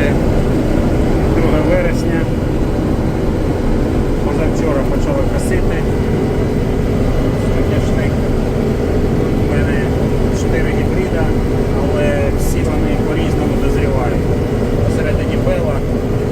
вже 2 вересня. Позавчора почали косити. Соняшник. У мене 4 гібрида, але всі вони по-різному дозрівають. Посередині бела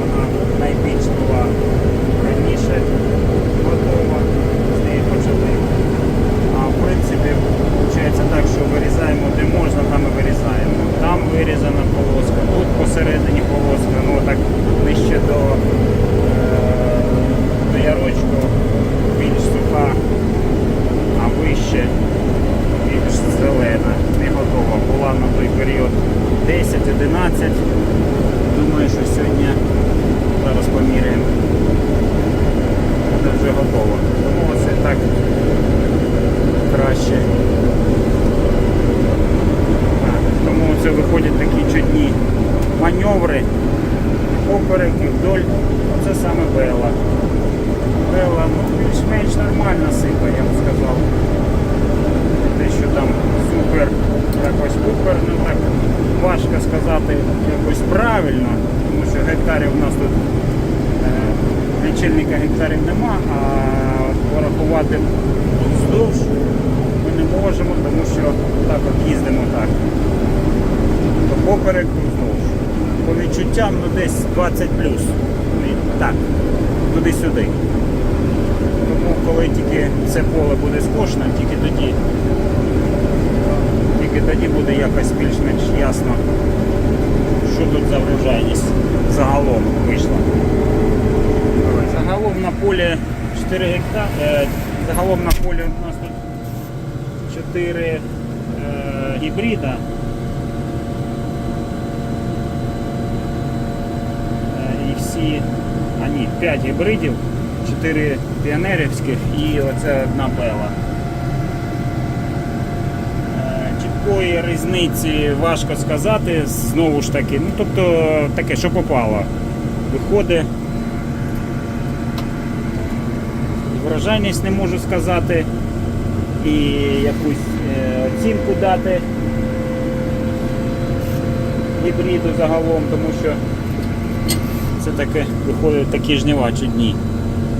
вона найбільш була раніше готова, з неї почали. А в принципі, виходить так, що вирізаємо де можна, там і вирізаємо. Там вирізана полоска, тут посередині полоска, ну так нижче до, е, до ярочку більш суха, а вище більш зелена, не готова. Була на той період 10-11. Думаю, що сьогодні зараз поміряємо. Буде готово. Тому це так краще. Тому це виходять такі чудні маневри, попереки, вдоль. Оце саме Бела. Бела ну, більш-менш нормальна сипа, я б сказав. Те, що там супер, якось супер, ну так важко сказати якось правильно, тому що гектарів у нас тут е, лічильника гектарів нема, а порахувати вздовж ми не можемо, тому що так от їздимо так. То поперек вздовж. По відчуттям ну, десь 20 плюс. Так, туди-сюди. Тому коли тільки це поле буде скошено, тільки тоді, тільки тоді буде якось більш-менш ясно, що тут за врожайність загалом вийшла. Загалом на полі 4 гектари. Загалом на полі у нас тут 4 е, гібрида. Е, І всі, а ні, 5 гібридів, 4 піонерівських і оце одна бела. Е, Чіткої різниці важко сказати, знову ж таки, ну тобто таке, що попало. Виходить. Врожайність не можу сказати і якусь е, оцінку дати гібриду загалом, тому що це таке виходить такі жнива чудні.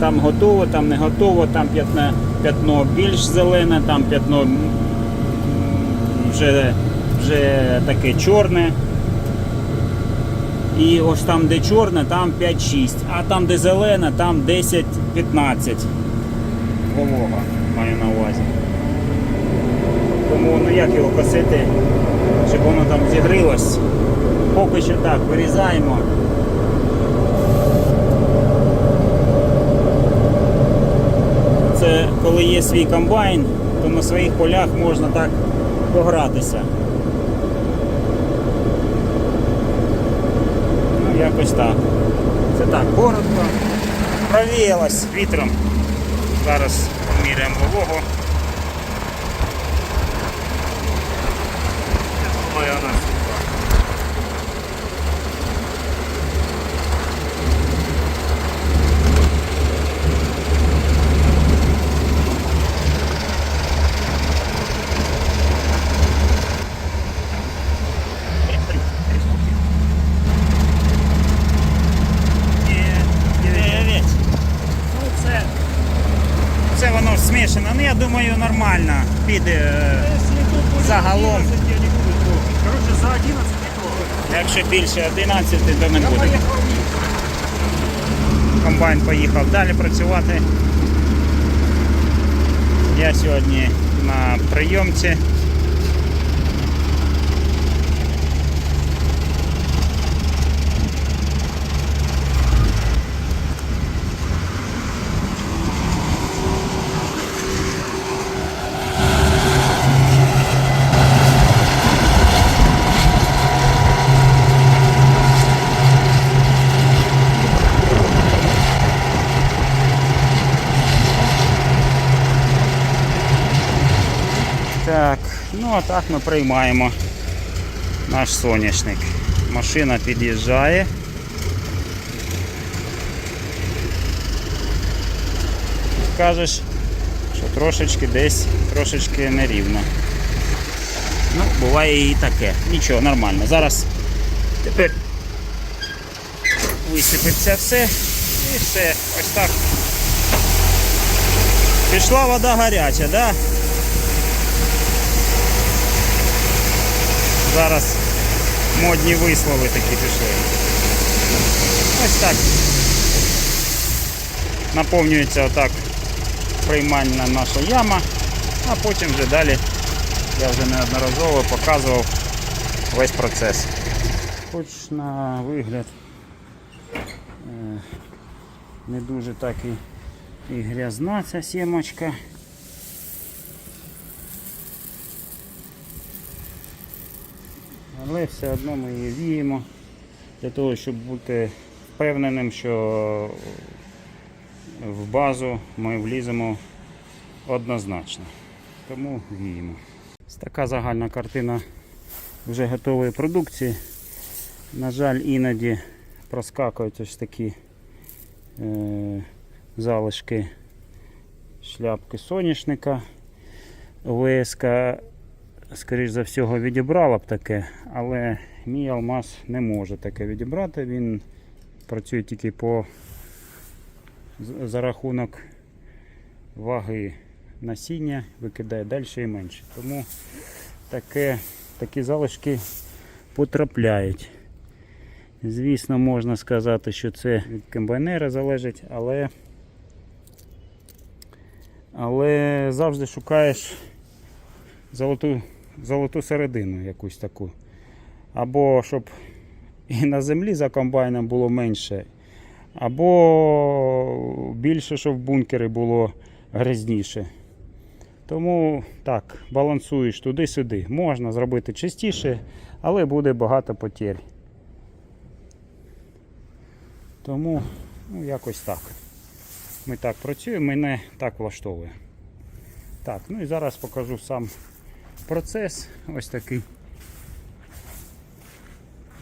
Там готово, там не готово, там п'ятно, п'ятно більш зелене, там п'ятно вже, вже таке чорне. І ось там, де чорне, там 5-6, а там, де зелене, там 10-15 волога маю на увазі. Тому ну як його косити, щоб воно там зігрілось. Поки що так, вирізаємо. Це коли є свій комбайн, то на своїх полях можна так погратися. Ну, якось так. Це так, коротко. Провіялось вітром. Зараз поміряємо вологу. Ой, вона суха. Дев'ять. Ну, це, це воно смішано. Ну, я думаю, нормально піде е, загалом. Коротше, за 11 не. Якщо більше 11, то не буде. Комбайн поїхав далі працювати. Я сьогодні на прийомці. Так, ну а так ми приймаємо наш соняшник. Машина під'їжджає. Кажеш, що трошечки десь трошечки нерівно. Ну, буває і таке. Нічого, нормально. Зараз тепер висипеться все і все. Ось так. Пішла вода гаряча, да? Зараз модні вислови такі пішли. Ось так. Наповнюється отак приймальна наша яма, а потім вже далі я вже неодноразово показував весь процес. Хоч на вигляд е, не дуже так і, і грязна ця сімочка. Але все одно ми її віємо для того, щоб бути впевненим, що в базу ми вліземо однозначно. Тому віємо. Така загальна картина вже готової продукції. На жаль, іноді проскакують ось такі е, залишки шляпки соняшника. ОВС, скоріш за всього, відібрала б таке, але мій алмаз не може таке відібрати. Він працює тільки по за рахунок ваги насіння, викидає далі і менше. Тому таке, такі залишки потрапляють. Звісно, можна сказати, що це від комбайнера залежить, але, але завжди шукаєш золоту, золоту середину якусь таку. Або щоб і на землі за комбайном було менше, або більше, щоб в бункері було грязніше. Тому так, балансуєш туди-сюди. Можна зробити чистіше, але буде багато потерь. Тому ну, якось так. Ми так працюємо, мене так влаштовує. Так, ну і зараз покажу сам процес. Ось такий.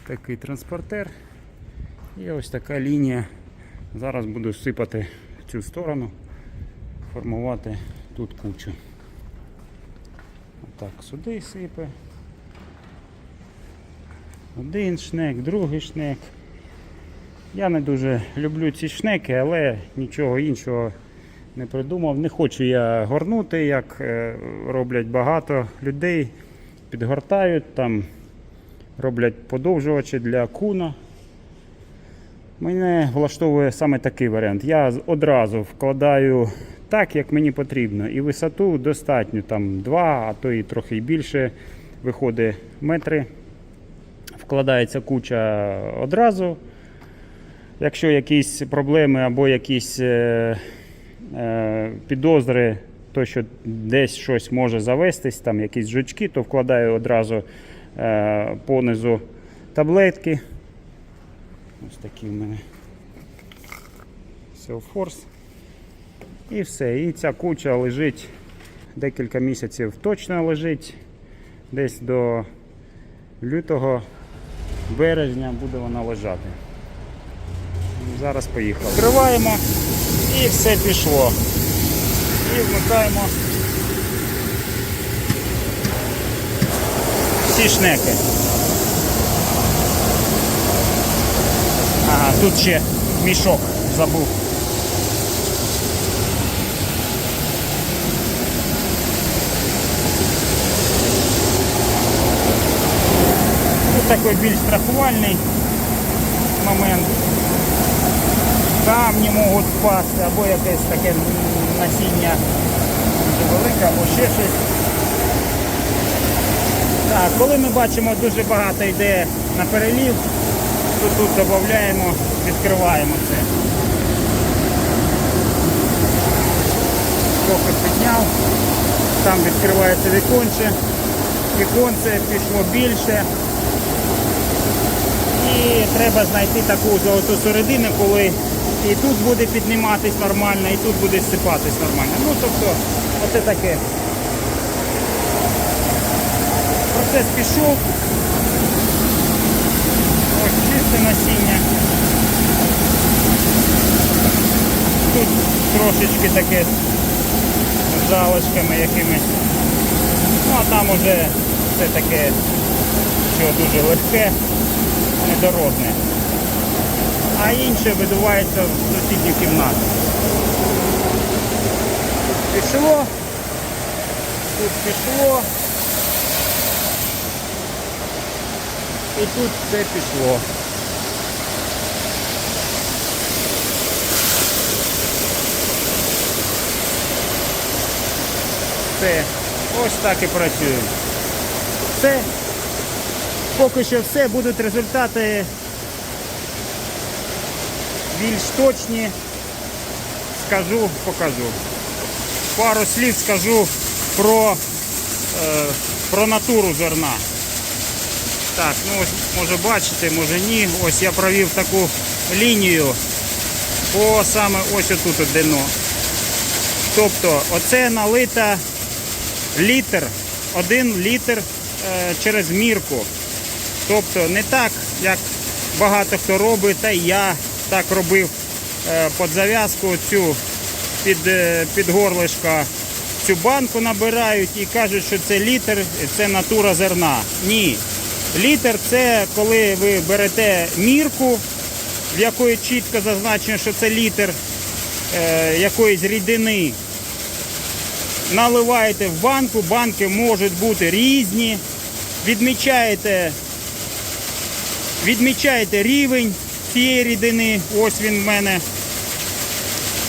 Такий транспортер. І ось така лінія. Зараз буду сипати цю сторону, формувати тут кучу. Отак, сюди сипе. Один шнек, другий шнек. Я не дуже люблю ці шнеки, але нічого іншого не придумав. Не хочу я горнути, як е, роблять багато людей. Підгортають, там роблять подовжувачі для куна. Мене влаштовує саме такий варіант. Я одразу вкладаю так, як мені потрібно. І висоту достатньо, там 2, а то і трохи більше виходить метри. Вкладається куча одразу. Якщо якісь проблеми або якісь е, підозри, то що десь щось може завестись, там якісь жучки, то вкладаю одразу е, понизу таблетки. Ось такі в мене. Селфорс. І все. І ця куча лежить декілька місяців точно лежить. Десь до лютого березня буде вона лежати. Зараз поїхали. Відкриваємо і все пішло. І вмикаємо всі шнеки. Ага, тут ще мішок забув. Такий більш страхувальний момент. Камні можуть впасти, або якесь таке насіння дуже велике, або ще щось. Так, коли ми бачимо дуже багато йде на перелів, то тут додаємо, відкриваємо це. Трохи підняв, там відкривається віконце, віконце пішло більше. І треба знайти таку золоту середину, коли і тут буде підніматись нормально, і тут буде сипатись нормально. Ну тобто, оце таке. Процес пішов. Ось чисте насіння. Тут трошечки таке з залишками якимись. Ну а там уже все таке, що дуже легке, недородне. А інше видувається в сусідню кімнату. Пішло, тут пішло. І тут все пішло. Все. Ось так і працюємо. Все. Поки що все. Будуть результати більш точні. Скажу, покажу. Пару слів скажу про, е, про натуру зерна. Так, ну ось може бачите, може ні. Ось я провів таку лінію по саме ось отут от дно. Тобто оце налита літр, один літр е, через мірку. Тобто не так, як багато хто робить, та й я так робив е, під зав'язку цю під, е, під горлишка цю банку набирають і кажуть, що це літр, це натура зерна. Ні. Літр це коли ви берете мірку, в якої чітко зазначено, що це літр е, якоїсь рідини. Наливаєте в банку, банки можуть бути різні. Відмічаєте, відмічаєте рівень цієї рідини, ось він в мене.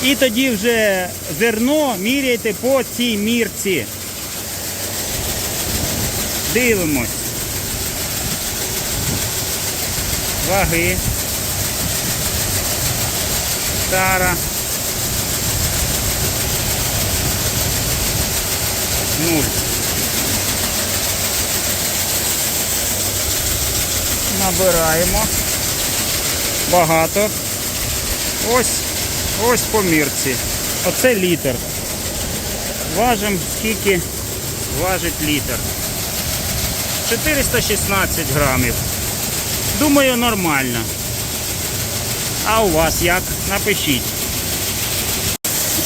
І тоді вже зерно міряєте по цій мірці. Дивимось. Ваги. Тара. Нуль. Набираємо. Багато. Ось, ось по мірці. Оце літр. Важимо, скільки важить літр. 416 грамів. Думаю, нормально. А у вас як? Напишіть.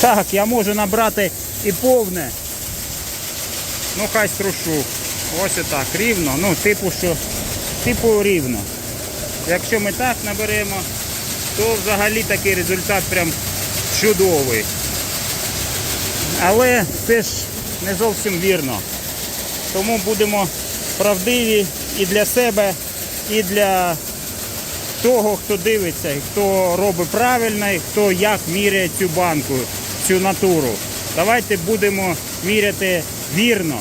Так, я можу набрати і повне. Ну, хай струшу. Ось отак, рівно. Ну, типу, що, типу рівно. Якщо ми так наберемо, то взагалі такий результат прям чудовий. Але це ж не зовсім вірно. Тому будемо правдиві і для себе, і для того, хто дивиться, хто робить правильно, і хто як міряє цю банку, цю натуру. Давайте будемо міряти вірно.